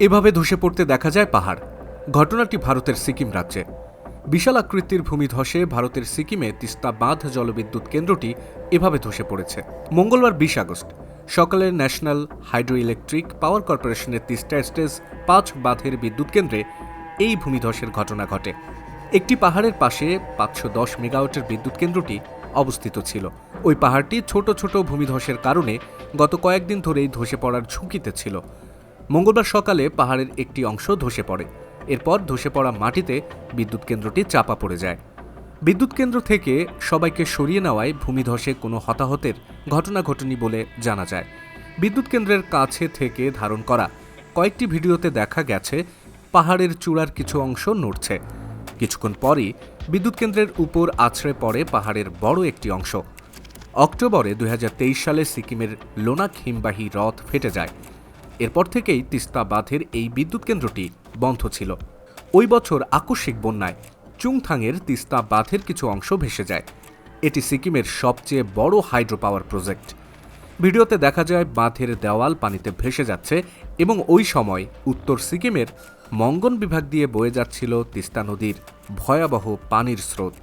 এভাবে ধসে পড়তে দেখা যায় পাহাড়। ঘটনাটি ভারতের সিকিম রাজ্যে। বিশাল আকৃতির ভূমিধসে ভারতের সিকিমে তিস্তা বাঁধ জলবিদ্যুৎ কেন্দ্রটি এভাবে ধসে পড়েছে। মঙ্গলবার বিশ আগস্ট, সকালে ন্যাশনাল হাইড্রো ইলেকট্রিক পাওয়ার কর্পোরেশনের তিস্তা স্টেজ পাঁচ বাঁধের বিদ্যুৎ কেন্দ্রে এই ভূমিধসের ঘটনা ঘটে। একটি পাহাড়ের পাশে পাঁচশো দশ মেগাওয়াটের বিদ্যুৎ কেন্দ্রটি অবস্থিত ছিল। ওই পাহাড়টি ছোট ছোট ভূমিধসের কারণে গত কয়েকদিন ধরেই ধসে পড়ার ঝুঁকিতে ছিল। মঙ্গলবার সকালে পাহাড়ের একটি অংশ ধসে পড়ে। এরপর ধসে পড়া মাটিতে বিদ্যুৎ কেন্দ্রটি চাপা পড়ে যায়। বিদ্যুৎ কেন্দ্র থেকে সবাইকে সরিয়ে নেওয়ায় ভূমিধসে কোনো হতাহতের ঘটনা ঘটেনি বলে জানা যায়। বিদ্যুৎ কেন্দ্রের কাছে থেকে ধারণ করা কয়েকটি ভিডিওতে দেখা গেছে, পাহাড়ের চূড়ার কিছু অংশ নড়ছে। কিছুক্ষণ পরই বিদ্যুৎ কেন্দ্রের উপর আছড়ে পড়ে পাহাড়ের বড় একটি অংশ। অক্টোবরে দু হাজার তেইশ সালে সিকিমের লোনাক হিমবাহী হ্রদ ফেটে যায়। এরপর থেকেই তিস্তা বাঁধের এই বিদ্যুৎ কেন্দ্রটি বন্ধ ছিল। ওই বছর আকস্মিক বন্যায় চুংথাংয়ের তিস্তা বাঁধের কিছু অংশ ভেসে যায়। এটি সিকিমের সবচেয়ে বড় হাইড্রো পাওয়ার প্রজেক্ট। ভিডিওতে দেখা যায়, বাঁধের দেওয়াল পানিতে ভেসে যাচ্ছে এবং ওই সময় উত্তর সিকিমের মঙ্গন বিভাগ দিয়ে বয়ে যাচ্ছিল তিস্তা নদীর ভয়াবহ পানির স্রোত।